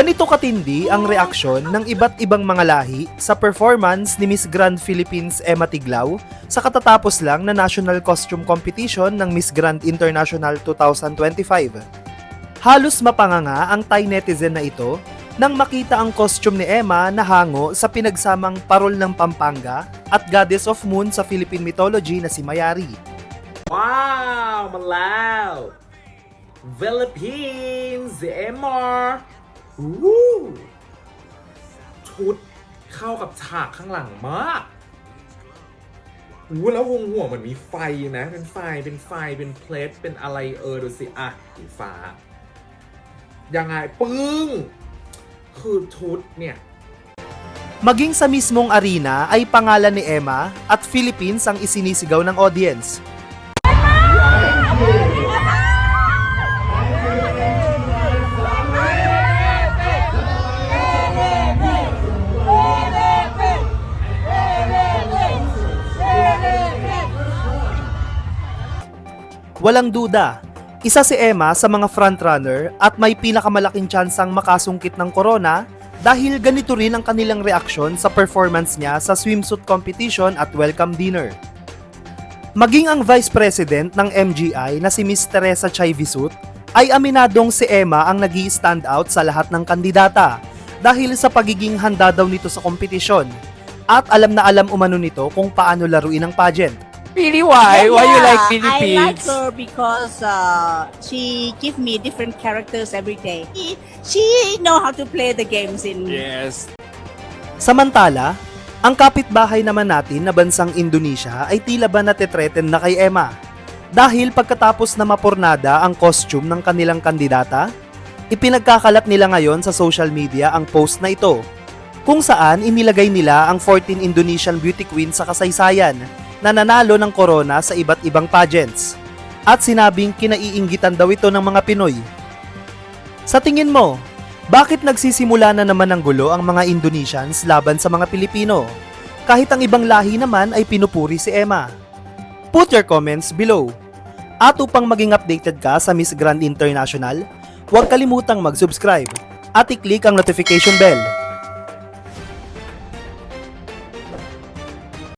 Ganito katindi ang reaksyon ng iba't ibang mga lahi sa performance ni Miss Grand Philippines Emma Tiglao sa katatapos lang na National Costume Competition ng Miss Grand International 2025. Halos mapanganga ang Thai netizen na ito nang makita ang costume ni Emma na hango sa pinagsamang parol ng Pampanga at Goddess of Moon sa Philippine mythology na si Mayari. Wow! Malaw! Philippines! MR! ชุดเข้ากับฉากข้างหลังมากอู้แล้ววงหัวเหมือนมีไฟนะ เป็นไฟ เป็นไฟ เป็นเพลทเป็นอะไรเออดูสิ อะสีฟ้า ยังไงปึ้ง คือชุดเนี่ย Maging sa mismong arena ay pangalan ni Emma at Philippines ang isinisigaw ng audience. Walang duda, isa si Emma sa mga frontrunner at may pinakamalaking tsansang makasungkit ng corona dahil ganito rin ang kanilang reaksyon sa performance niya sa swimsuit competition at welcome dinner. Maging ang Vice President ng MGI na si Miss Teresa Chayvisut ay aminadong si Emma ang nag stand out sa lahat ng kandidata dahil sa pagiging handa daw nito sa kompetisyon at alam na alam umano nito kung paano laruin ang pageant. Really, why? Why you like I like Philippines? her because uh, she give me different characters every day. She, she know how to play the games in Yes. Samantala, ang kapitbahay naman natin na bansang Indonesia ay tila ba natitreaten na kay Emma. Dahil pagkatapos na mapurnada ang costume ng kanilang kandidata, ipinagkakalat nila ngayon sa social media ang post na ito, kung saan inilagay nila ang 14 Indonesian beauty queen sa kasaysayan na nanalo ng corona sa iba't ibang pageants. At sinabing kinaiinggitan daw ito ng mga Pinoy. Sa tingin mo, bakit nagsisimula na naman ng gulo ang mga Indonesians laban sa mga Pilipino? Kahit ang ibang lahi naman ay pinupuri si Emma. Put your comments below. At upang maging updated ka sa Miss Grand International, huwag kalimutang mag-subscribe at i-click ang notification bell